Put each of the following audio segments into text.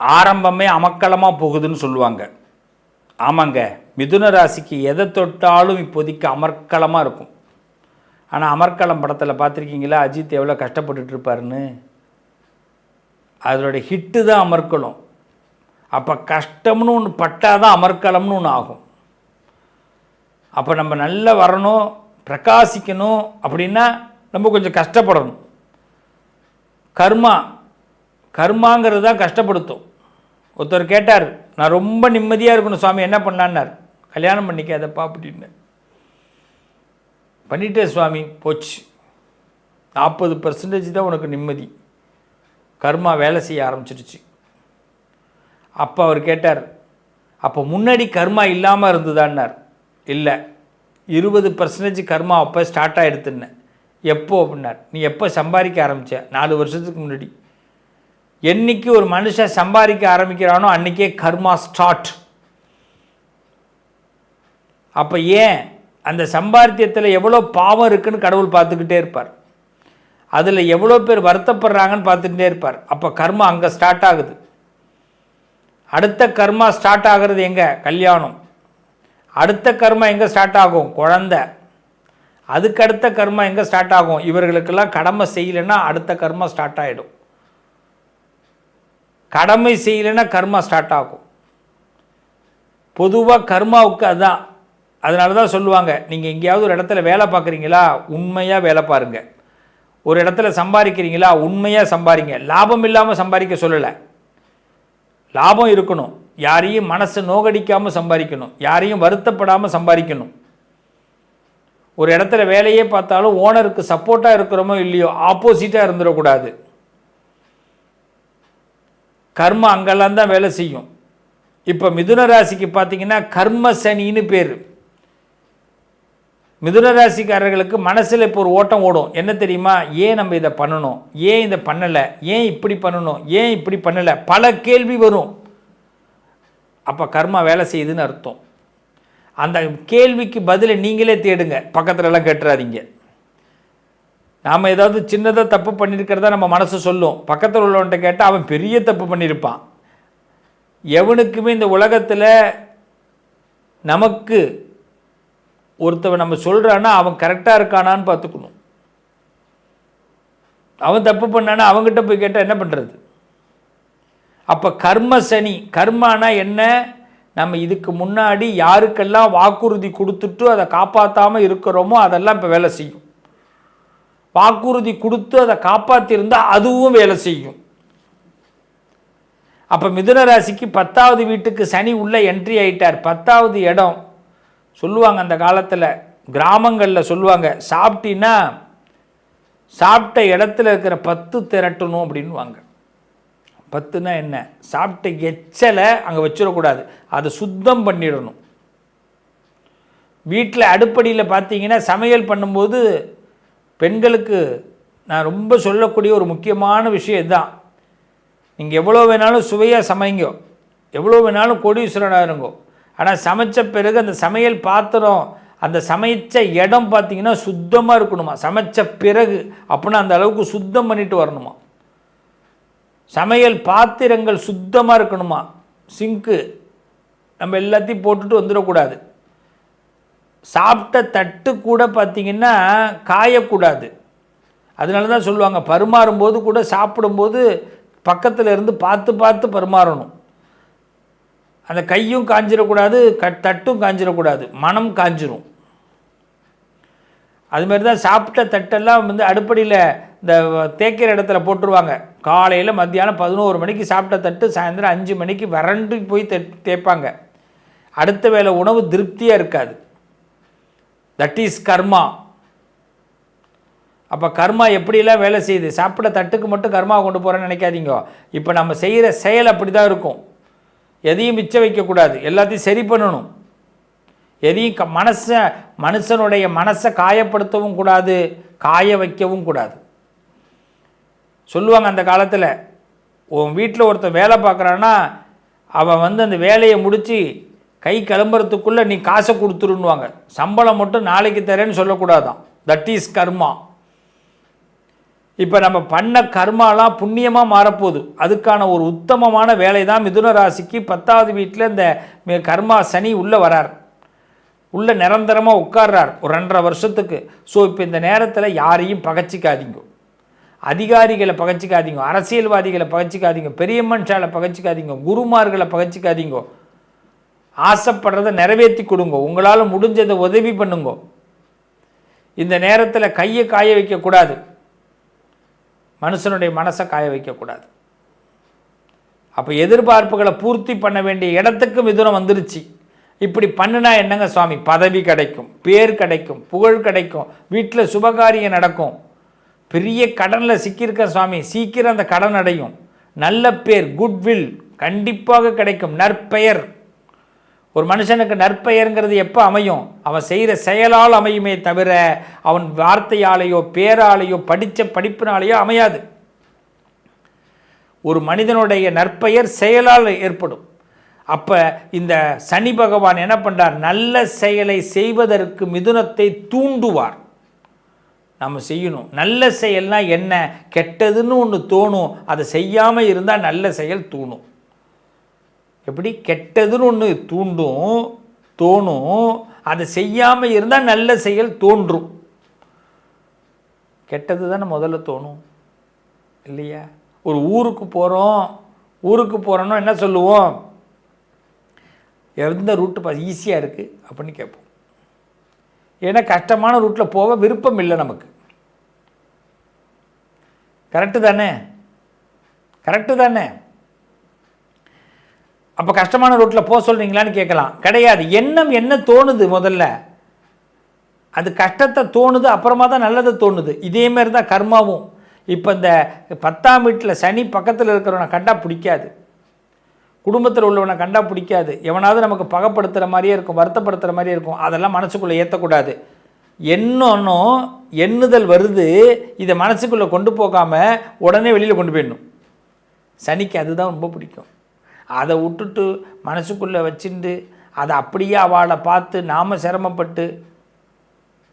ஆரம்பமே அமக்கலமாக போகுதுன்னு சொல்லுவாங்க. ஆமாங்க மிதுன ராசிக்கு எதை தொட்டாலும் இப்போதைக்கு அமர்க்கலமாக இருக்கும். ஆனால் அமர்க்கலம் படத்தில் பார்த்துருக்கீங்களா அஜித் எவ்வளோ கஷ்டப்பட்டுட்டு இருப்பாருன்னு அதனுடைய ஹிட்டு தான் அமர்க்கலம். அப்போ கஷ்டம்னு ஒன்று பட்டால் தான் அமர்க்கலம்னு ஒன்று ஆகும். அப்போ நம்ம நல்லா வரணும் பிரகாசிக்கணும் அப்படின்னா நம்ம கொஞ்சம் கஷ்டப்படணும். கர்மா கர்மாங்கிறது தான் கஷ்டப்படுத்தும். ஒருத்தர் கேட்டார் நான் ரொம்ப நிம்மதியாக இருக்கணும் சுவாமி என்ன பண்ணான்னார் கல்யாணம் பண்ணிக்காதப்பா அப்படின்னு பண்ணிட்டே சுவாமி போச்சு. நாற்பது பர்சன்டேஜ் தான் உனக்கு நிம்மதி. கர்மா வேலை செய்ய ஆரம்பிச்சிடுச்சு. அப்போ அவர் கேட்டார் அப்போ முன்னாடி கர்மா இல்லாமல் இருந்ததான்னார். இல்லை. இருபது பர்சன்டேஜ் கர்மா அப்போ ஸ்டார்ட் ஆகிடுதுன்னேன் எப்போ? அப்படின்னார். நீ எப்போ சம்பாதிக்க ஆரம்பித்த நாலு வருஷத்துக்கு முன்னாடி. என்னைக்கு ஒரு மனுஷன் சம்பாதிக்க ஆரம்பிக்கிறானோ அன்றைக்கே கர்மா ஸ்டார்ட். அப்போ ஏன் அந்த சம்பாத்தியத்தில் எவ்வளோ பாவம் இருக்குன்னு கடவுள் பார்த்துக்கிட்டே இருப்பார். அதில் எவ்வளோ பேர் வருத்தப்படுறாங்கன்னு பார்த்துக்கிட்டே இருப்பார். அப்போ கர்மா அங்கே ஸ்டார்ட் ஆகுது. அடுத்த கர்மா ஸ்டார்ட் ஆகிறது எங்கே? கல்யாணம். அடுத்த கர்மா எங்கே ஸ்டார்ட் ஆகும்? குழந்த. அதுக்கு அடுத்த கர்மா எங்கே ஸ்டார்ட் ஆகும்? இவர்களுக்கெல்லாம் கடமை செய்யலைன்னா அடுத்த கர்மா ஸ்டார்ட் ஆகிடும் கடமை செய்யலைன்னா கர்மா ஸ்டார்ட் ஆகும். பொதுவாக கர்மாவுக்கு அதுதான் அதனால தான் சொல்லுவாங்க நீங்கள் எங்கேயாவது ஒரு இடத்துல வேலை பார்க்குறீங்களா உண்மையாக வேலை பாருங்கள் ஒரு இடத்துல சம்பாதிக்கிறீங்களா உண்மையாக சம்பாதிங்க. லாபம் இல்லாமல் சம்பாதிக்க சொல்லலை. லாபம் இருக்கணும். யாரையும் மனசு நோகடிக்காமல் சம்பாதிக்கணும். யாரையும் வருத்தப்படாமல் சம்பாதிக்கணும். ஒரு இடத்துல வேலையே பார்த்தாலும் ஓனருக்கு சப்போர்ட்டாக இருக்கிறோமோ இல்லையோ ஆப்போசிட்டாக இருந்துடக்கூடாது. கர்மம் அங்கெல்லாம் தான் வேலை செய்யும். இப்போ மிதுன ராசிக்கு பார்த்தீங்கன்னா கர்ம சனின்னு பேர். மிதுன ராசிக்காரர்களுக்கு மனசில் இப்போ ஒரு ஓட்டம் ஓடும். என்ன தெரியுமா? ஏன் நம்ம இதை பண்ணணும்? ஏன் இதை பண்ணலை? ஏன் இப்படி பண்ணணும்? ஏன் இப்படி பண்ணலை? பல கேள்வி வரும். அப்போ கர்மா வேலை செய்யுதுன்னு அர்த்தம். அந்த கேள்விக்கு பதிலை நீங்களே தேடுங்க. பக்கத்துலலாம் கேட்டுறாதீங்க. நாம் ஏதாவது சின்னதாக தப்பு பண்ணியிருக்கிறதா நம்ம மனசு சொல்லும். பக்கத்தில் உள்ளவன்கிட்ட கேட்டால் அவன் பெரிய தப்பு பண்ணியிருப்பான் எவனுக்குமே இந்த உலகத்தில் நமக்கு ஒருத்தவன் நம்ம சொல்கிறான்னா அவன் கரெக்டாக இருக்கானான்னு பார்த்துக்கணும். அவன் தப்பு பண்ணானா அவங்ககிட்ட போய் கேட்டால் என்ன பண்ணுறது அப்போ கர்ம சனி கர்மானா என்ன? நம்ம இதுக்கு முன்னாடி யாருக்கெல்லாம் வாக்குறுதி கொடுத்துட்டு அதை காப்பாற்றாமல் இருக்கிறோமோ அதெல்லாம் இப்போ வேலை செய்யும். வாக்குறுதி கொடுத்து அதை காப்பாற்றியிருந்தால் அதுவும் வேலை செய்யும். அப்போ மிதுன ராசிக்கு பத்தாவது வீட்டுக்கு சனி உள்ள என்ட்ரி ஆகிட்டார் பத்தாவது இடம். சொல்லுவாங்க அந்த காலத்தில் கிராமங்களில் சொல்லுவாங்க சாப்பிட்டீன்னா சாப்பிட்ட இடத்துல இருக்கிற பத்து திரட்டணும் அப்படின்வாங்க பத்துனா என்ன? சாப்பிட்ட எச்சலை அங்கே வச்சிடக்கூடாது. அதை சுத்தம் பண்ணிடணும். வீட்டில் அடுப்படியில் பார்த்தீங்கன்னா சமையல் பண்ணும்போது பெண்களுக்கு நான் ரொம்ப சொல்லக்கூடிய ஒரு முக்கியமான விஷயம் இதுதான். நீங்கள் எவ்வளோ வேணாலும் சுவையாக சமைங்கோ. எவ்வளோ வேணாலும் கோடீஸ்வரனாக இருங்கோ. ஆனால் சமைச்ச பிறகு அந்த சமையல் பாத்திரம் அந்த சமைச்ச இடம் பார்த்தீங்கன்னா சுத்தமாக இருக்கணுமா? சமைச்ச பிறகு அப்படின்னா அந்த அளவுக்கு சுத்தம் பண்ணிட்டு வரணுமா? சமையல் பாத்திரங்கள் சுத்தமாக இருக்கணுமா? சிங்க்கு நம்ம எல்லாத்தையும் போட்டுட்டு வந்துடக்கூடாது. சாப்பிட்ட தட்டு கூட பார்த்திங்கன்னா காயக்கூடாது. அதனால தான் சொல்லுவாங்க பரிமாறும்போது கூட சாப்பிடும்போது பக்கத்தில் இருந்து பார்த்து பார்த்து பரிமாறணும். அந்த கையும் காஞ்சிடக்கூடாது க தட்டும் காஞ்சிடக்கூடாது மனம் காஞ்சிரும். அதுமாரி தான் சாப்பிட்ட தட்டெல்லாம் வந்து அடுப்படியில் இந்த தேய்க்கிற இடத்துல போட்டுருவாங்க. காலையில் மத்தியானம் பதினோரு மணிக்கு சாப்பிட்ட தட்டு சாயந்தரம் அஞ்சு மணிக்கு வறண்டு போய் தே தேய்ப்பாங்க. அடுத்த வேளை உணவு திருப்தியாக இருக்காது. தட் இஸ் கர்மா அப்போ கர்மா எப்படியெல்லாம் வேலை செய்யுது? சாப்பிட தட்டுக்கு மட்டும் கர்மா கொண்டு போகிறேன்னு நினைக்காதீங்க. இப்போ நம்ம செய்கிற செயல் அப்படி தான் இருக்கும். எதையும் மிச்சம் வைக்கக்கூடாது. எல்லாத்தையும் சரி பண்ணணும். எதையும் க மனசை மனுஷனுடைய மனசை காயப்படுத்தவும் கூடாது. காய வைக்கவும் கூடாது. சொல்லுவாங்க அந்த காலத்தில் உன் வீட்டில் ஒருத்தன் வேலை பார்க்குறான்னா அவன் வந்து அந்த வேலையை முடித்து கை கிளம்புறதுக்குள்ளே நீ காசை கொடுத்துருன்னுவாங்க. சம்பளம் மட்டும் நாளைக்கு தரேன்னு சொல்லக்கூடாதான். தட் இஸ் கர்மா இப்போ நம்ம பண்ண கர்மாலாம் புண்ணியமாக மாறப்போகுது. அதுக்கான ஒரு உத்தமமான வேலை தான் மிதுன ராசிக்கு பத்தாவது வீட்டில் இந்த கர்மா சனி உள்ளே வரார். உள்ளே நிரந்தரமாக உட்கார்றார். ஒரு ரெண்டரை வருஷத்துக்கு. ஸோ இப்போ இந்த நேரத்தில் யாரையும் பகச்சிக்காதீங்க. அதிகாரிகளை பகச்சிக்காதீங்க. அரசியல்வாதிகளை பகச்சிக்காதீங்க. பெரியம்மன் சாலை பகச்சிக்காதீங்க. குருமார்களை பகச்சிக்காதீங்க. ஆசைப்படுறதை நிறைவேற்றி கொடுங்க. உங்களால் முடிஞ்சதை உதவி பண்ணுங்க. இந்த நேரத்தில் கையை காய வைக்கக்கூடாது. மனுஷனுடைய மனசை காய வைக்கக்கூடாது. அப்போ எதிர்பார்ப்புகளை பூர்த்தி பண்ண வேண்டிய இடத்துக்கு மிதுனம் வந்துருச்சு. இப்படி பண்ணுனா என்னங்க சுவாமி? பதவி கிடைக்கும் பேர் கிடைக்கும் புகழ் கிடைக்கும் வீட்டில் சுபகாரியம் நடக்கும். பெரிய கடனில் சிக்கியிருக்க சுவாமி சீக்கிரம் அந்த கடன் அடையும். நல்ல பேர் குட்வில் கண்டிப்பாக கிடைக்கும். நற்பெயர். ஒரு மனுஷனுக்கு நற்பெயருங்கிறது எப்போ அமையும்? அவன் செய்கிற செயலால் அமையுமே தவிர அவன் வார்த்தையாலேயோ பேராலேயோ படித்த படிப்பினாலேயோ அமையாது. ஒரு மனிதனுடைய நற்பெயர் செயலால் ஏற்படும். அப்போ இந்த சனி பகவான் என்ன பண்ணுறார் நல்ல செயலை செய்வதற்கு மிதுனத்தை தூண்டுவார். நம்ம செய்யணும். நல்ல செயல்னால் என்ன? கெட்டதுன்னு ஒன்று தோணும். அதை செய்யாமல் இருந்தால் நல்ல செயல் தூணும். எப்படி கெட்டதுன்னு ஒன்று தூண்டும் தோணும் அதை செய்யாமல் இருந்தால் நல்ல செயல் தோன்றும். கெட்டது தானே முதல்ல தோணும் இல்லையா? ஒரு ஊருக்கு போகிறோம் ஊருக்கு போகிறோன்னா என்ன சொல்லுவோம்? எந்த ரூட்டு பா ஈஸியாக இருக்குது அப்படின்னு கேட்போம். ஏன்னா கஷ்டமான ரூட்டில் போக விருப்பம் இல்லை நமக்கு. கரெக்டு தானே? கரெக்டு தானே? அப்போ கஷ்டமான ரூட்டில் போக சொல்கிறீங்களான்னு கேட்கலாம். கிடையாது. எண்ணம் என்ன தோணுது முதல்ல? அது கஷ்டத்தை தோணுது அப்புறமா தான் நல்லது தோணுது. இதேமாரி தான் கர்மாவும். இப்போ இந்த பத்தாம் வீட்டில் சனி பக்கத்தில் இருக்கிறவனை கண்டா பிடிக்காது. குடும்பத்தில் உள்ளவனை கண்டா பிடிக்காது. எவனாவது நமக்கு பகப்படுத்துகிற மாதிரியே இருக்கும் வருத்தப்படுத்துகிற மாதிரியே இருக்கும். அதெல்லாம் மனசுக்குள்ளே ஏற்றக்கூடாது என்னொன்னும் எண்ணுதல் வருது. இதை மனசுக்குள்ளே கொண்டு போகாமல் உடனே வெளியில் கொண்டு போயிடணும். சனிக்கு அதுதான் ரொம்ப பிடிக்கும். அதை விட்டுட்டு மனசுக்குள்ளே வச்சுட்டு அதை அப்படியே அவளை பார்த்து நாம் சிரமப்பட்டு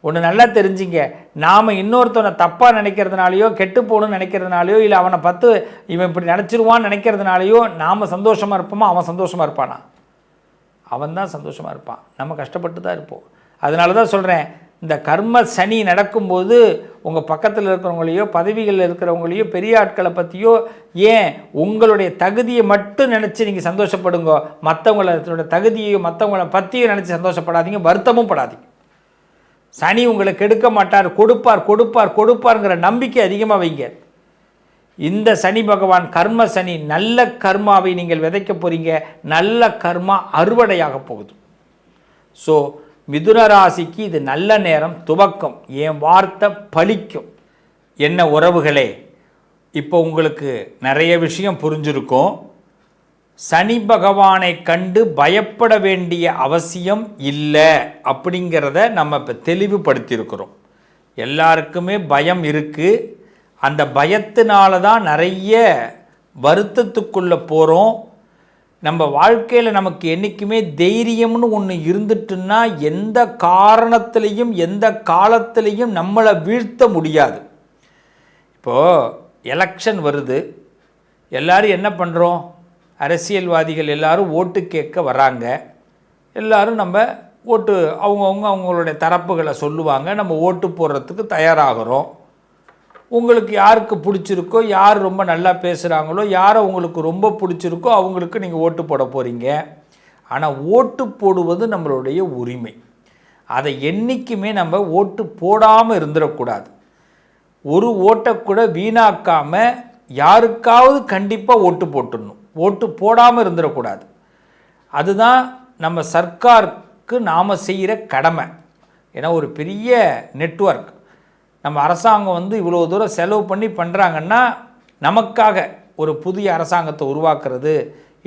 ஒன்று நல்லா தெரிஞ்சுங்க. நாம் இன்னொருத்தவனை தப்பாக நினைக்கிறதுனாலையோ கெட்டு போகணும்னு நினைக்கிறதுனாலையோ இல்லை அவனை பார்த்து இவன் இப்படி நினச்சிருவான்னு நினைக்கிறதுனாலையோ நாம் சந்தோஷமாக இருப்போமா? அவன் சந்தோஷமாக இருப்பானா? அவன் தான் சந்தோஷமாக இருப்பான். நம்ம கஷ்டப்பட்டு தான் இருப்போம். அதனால தான் சொல்கிறேன் இந்த கர்ம சனி நடக்கும்போது உங்கள் பக்கத்தில் இருக்கிறவங்களையோ பதவிகளில் இருக்கிறவங்களையோ பெரிய ஆட்களை பற்றியோ ஏன் உங்களுடைய தகுதியை மட்டும் நினச்சி நீங்கள் சந்தோஷப்படுங்க? மற்றவங்களோட தகுதியையும் மற்றவங்கள பற்றியும் நினச்சி சந்தோஷப்படாதீங்க வருத்தமும் படாதீங்க. சனி உங்களை கெடுக்க மாட்டார் கொடுப்பார் கொடுப்பார் கொடுப்பாருங்கிற நம்பிக்கை அதிகமாக வைங்க. இந்த சனி பகவான் கர்ம சனி நல்ல கர்மாவை நீங்கள் விதைக்க போகிறீங்க நல்ல கர்மா அறுவடையாக போகுது. ஸோ மிதுன ராசிக்கு இது நல்ல நேரம் துவக்கம். என் வார்த்தை பலிக்கும் என்ன உறவுகளே இப்போ உங்களுக்கு நிறைய விஷயம் புரிஞ்சிருக்கும். சனி பகவானை கண்டு பயப்பட வேண்டிய அவசியம் இல்லை அப்படிங்கிறத நம்ம இப்போ தெளிவுபடுத்தியிருக்கிறோம். எல்லாருக்குமே பயம் இருக்குது அந்த பயத்தினால தான் நிறைய வருத்தத்துக்குள்ளே போகிறோம் நம்ம வாழ்க்கையில் நமக்கு என்றைக்குமே தைரியம்னு ஒன்று இருந்துட்டுன்னா எந்த காரணத்திலையும் எந்த காலத்திலையும் நம்மளை வீழ்த்த முடியாது. இப்போது எலெக்ஷன் வருது. எல்லோரும் என்ன பண்ணுறோம் அரசியல்வாதிகள் எல்லோரும் ஓட்டு கேட்க வராங்க. எல்லோரும் நம்ம ஓட்டு அவங்கவுங்க அவங்களுடைய தரப்புகளை சொல்லுவாங்க. நம்ம ஓட்டு போடுறதுக்கு தயாராகிறோம். உங்களுக்கு யாருக்கு பிடிச்சிருக்கோ யார் ரொம்ப நல்லா பேசுகிறாங்களோ யாரை உங்களுக்கு ரொம்ப பிடிச்சிருக்கோ அவங்களுக்கு நீங்கள் ஓட்டு போட போகிறீங்க ஆனால் ஓட்டு போடுவது நம்மளுடைய உரிமை. அதை என்றைக்குமே நம்ம ஓட்டு போடாமல் இருந்துடக்கூடாது. ஒரு ஓட்டை கூட வீணாக்காமல் யாருக்காவது கண்டிப்பாக ஓட்டு போட்டுடணும். ஓட்டு போடாமல் இருந்துடக்கூடாது. அதுதான் நம்ம சர்க்காருக்கு நாம் செய்கிற கடமை. ஏன்னா ஒரு பெரிய நெட்வொர்க். நம்ம அரசாங்கம் வந்து இவ்வளோ தூரம் செலவு பண்ணி பண்ணுறாங்கன்னா நமக்காக ஒரு புதிய அரசாங்கத்தை உருவாக்குறது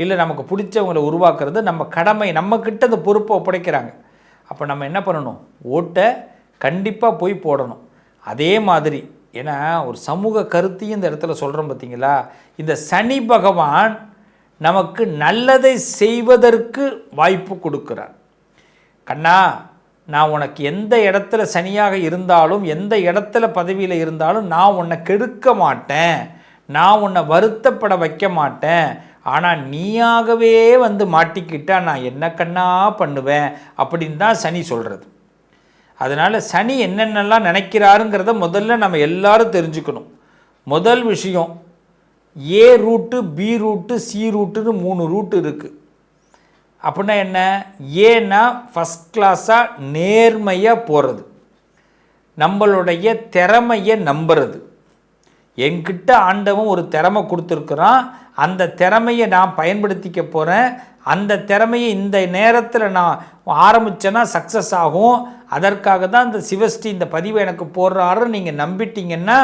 இல்லை நமக்கு பிடிச்சவங்களை உருவாக்குறது நம்ம கடமை நம்மக்கிட்ட அந்த பொறுப்பை ஒப்படைக்கிறாங்க. அப்போ நம்ம என்ன பண்ணணும்? ஓட்டை கண்டிப்பாக போய் போடணும். அதே மாதிரி ஏன்னா ஒரு சமூக கருத்தையும் இந்த இடத்துல சொல்கிறோம் பார்த்தீங்களா இந்த சனி பகவான் நமக்கு நல்லதை செய்வதற்கு வாய்ப்பு கொடுக்குறார். கண்ணா நான் உனக்கு எந்த இடத்துல சனியாக இருந்தாலும் எந்த இடத்துல பதவியில் இருந்தாலும் நான் உன்னை கெடுக்க மாட்டேன். நான் உன்னை வருத்தப்பட வைக்க மாட்டேன். ஆனால் நீயாகவே வந்து மாட்டிக்கிட்டால் நான் என்ன கண்ணா பண்ணுவேன் அப்படின்னு தான் சனி சொல்கிறது அதனால் சனி என்னென்னலாம் நினைக்கிறாருங்கிறத முதல்ல நம்ம எல்லாரும் தெரிஞ்சுக்கணும். முதல் விஷயம் A route B route C ரூட்டுன்னு மூணு ரூட்டு இருக்குது அப்படின்னா என்ன? ஏன்னா ஃபஸ்ட் கிளாஸாக நேர்மையாக போகிறது நம்மளுடைய திறமையை நம்புறது. என்கிட்ட ஆண்டவன் ஒரு திறமை கொடுத்துருக்குறான். அந்த திறமையை நான் பயன்படுத்திக்க போகிறேன் அந்த திறமையை இந்த நேரத்தில் நான் ஆரம்பித்தேன்னா சக்ஸஸ் ஆகும். அதற்காக தான் இந்த சிவஸ்ரீ இந்த பதிவை எனக்கு போடுறாரு. நீங்கள் நம்பிட்டீங்கன்னா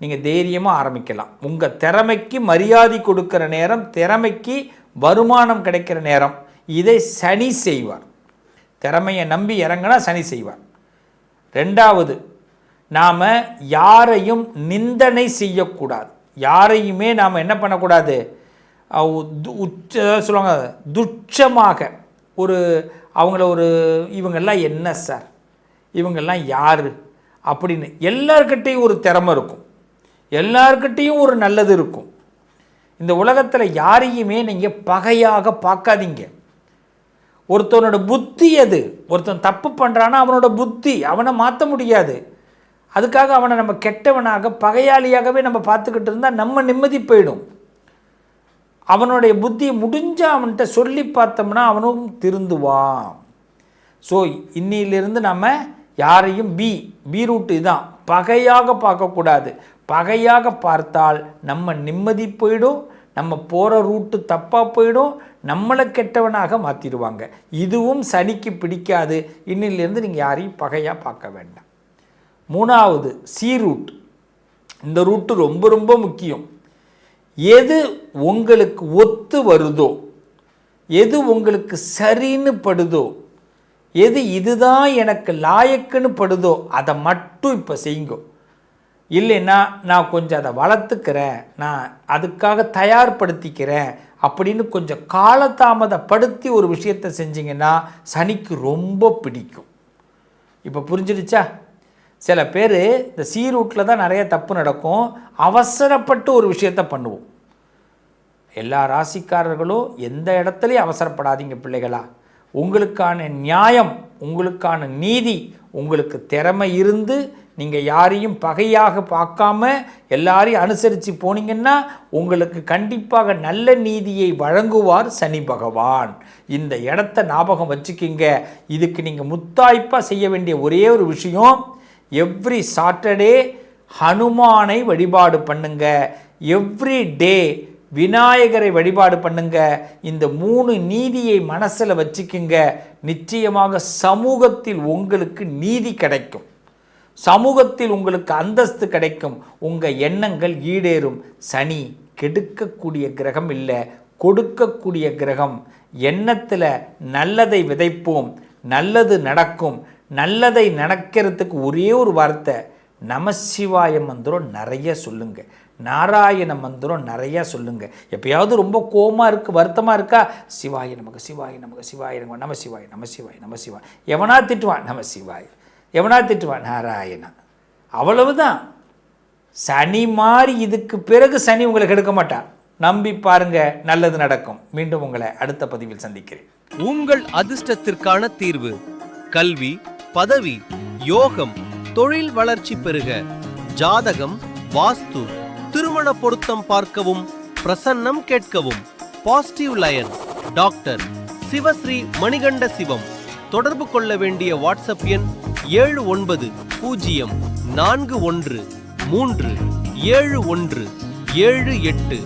நீங்கள் தைரியமாக ஆரம்பிக்கலாம். உங்கள் திறமைக்கு மரியாதை கொடுக்குற நேரம் திறமைக்கு வருமானம் கிடைக்கிற நேரம். இதை சனி செய்வார். திறமையை நம்பி இறங்கினா சனி செய்வார். ரெண்டாவது நாம் யாரையும் நிந்தனை செய்யக்கூடாது. யாரையுமே நாம் என்ன பண்ணக்கூடாது? து- உச்ச சொல்லுவாங்க துச்சமாக ஒரு அவங்கள ஒரு இவங்கெல்லாம் என்ன சார்? இவங்கெல்லாம் யார்? அப்படின்னு எல்லார்கிட்டேயும் ஒரு திறமை இருக்கும். எல்லார்கிட்டேயும் ஒரு நல்லது இருக்கும். இந்த உலகத்தில் யாரையுமே நீங்கள் பகையாக பார்க்காதீங்க. ஒருத்தவனோட புத்தி அது ஒருத்தன் தப்பு பண்ணுறான்னா அவனோட புத்தி. அவனை மாற்ற முடியாது. அதுக்காக அவனை நம்ம கெட்டவனாக பகையாளியாகவே நம்ம பார்த்துக்கிட்டு இருந்தால் நம்ம நிம்மதி போயிடும். அவனுடைய புத்தியை முடிஞ்சால் அவன்கிட்ட சொல்லி பார்த்தோம்னா அவனும் திருந்துவான். ஸோ இன்னிலிருந்து நம்ம யாரையும் பி பி ரூட்டு இதுதான் பகையாக பார்க்கக்கூடாது. பகையாக பார்த்தால் நம்ம நிம்மதி போயிடும். நம்ம போகிற ரூட்டு தப்பாக போயிடும் நம்மளை கெட்டவனாக மாற்றிடுவாங்க இதுவும் சனிக்கு பிடிக்காது. இன்னிலிருந்து நீங்கள் யாரையும் பகையாக பார்க்க வேண்டாம். மூணாவது சி ரூட் இந்த ரூட்டு ரொம்ப ரொம்ப முக்கியம். எது உங்களுக்கு ஒத்து வருதோ எது உங்களுக்கு சரின்னு படுதோ எது இதுதான் எனக்கு லாயக்குன்னு படுதோ அதை மட்டும் இப்போ செய்யுங்க. இல்லைன்னா நான் கொஞ்சம் அதை வளர்த்துக்கிறேன் நான் அதுக்காக தயார்படுத்திக்கிறேன் அப்படின்னு கொஞ்சம் காலதாமதப்படுத்தி ஒரு விஷயத்தை செஞ்சிங்கன்னா சனிக்கு ரொம்ப பிடிக்கும். இப்போ புரிஞ்சிடுச்சா? சில பேர் இந்த சீரூட்டில் தான் நிறைய தப்பு நடக்கும். அவசரப்பட்டு ஒரு விஷயத்தை பண்ணுவோம். எல்லா ராசிக்காரர்களும் எந்த இடத்துலையும் அவசரப்படாதீங்க பிள்ளைகளா. உங்களுக்கான நியாயம் உங்களுக்கான நீதி உங்களுக்கு திறமை இருந்து நீங்கள் யாரையும் பகையாக பார்க்காம எல்லாரையும் அனுசரித்து போனீங்கன்னா உங்களுக்கு கண்டிப்பாக நல்ல நீதியை வழங்குவார் சனி பகவான். இந்த இடத்த ஞாபகம் வச்சுக்கிங்க. இதுக்கு நீங்கள் முத்தாய்ப்பாக செய்ய வேண்டிய ஒரே ஒரு விஷயம் எவ்ரி சாட்டர்டே ஹனுமானை வழிபாடு பண்ணுங்க. எவ்ரி டே விநாயகரை வழிபாடு பண்ணுங்க. இந்த மூணு நீதியை மனசில் வச்சுக்குங்க. நிச்சயமாக சமூகத்தில் உங்களுக்கு நீதி கிடைக்கும். சமூகத்தில் உங்களுக்கு அந்தஸ்து கிடைக்கும். உங்கள் எண்ணங்கள் ஈடேறும். சனி கெடுக்கக்கூடிய கிரகம் இல்லை கொடுக்கக்கூடிய கிரகம். எண்ணத்தில் நல்லதை விதைப்போம். நல்லது நடக்கும். நல்லதை நடக்கிறதுக்கு ஒரே ஒரு வார்த்தை நமசிவாய மந்திரம் நிறைய சொல்லுங்க. நாராயண மந்திரம் நிறைய சொல்லுங்க. எப்பயாவது ரொம்ப கோமா இருக்கு வருத்தமாக இருக்கா? சிவாய நமக்கு சிவாய நமக்கு சிவாய நமக்கு நம சிவாய நம சிவாய நம சிவாய் எவனா திட்டுவான்? நம சிவாய் எவனா திட்டுவான்? நாராயணா. அவ்வளவுதான். சனி மாறி இதுக்கு பிறகு சனி உங்களை கெடுக்க மாட்டான் நம்பி பாருங்க நல்லது நடக்கும். மீண்டும் உங்களை அடுத்த பதிவில் சந்திக்கிறேன். உங்கள் அதிர்ஷ்டத்திற்கான தீர்வு கல்வி பதவி யோகம் தொழில் வளர்ச்சி பெருக ஜாதகம் வாஸ்து திருமண பொருத்தம் பார்க்கவும் பிரசன்னம் கேட்கவும். Positive lion doctor Sivasri Manikanda Sivam. தொடர்பு கொள்ள வேண்டிய வாட்ஸ்அப் எண் ஏழு ஒன்பது பூஜ்ஜியம் நான்கு ஒன்று மூன்று ஏழு ஒன்று ஏழு எட்டு.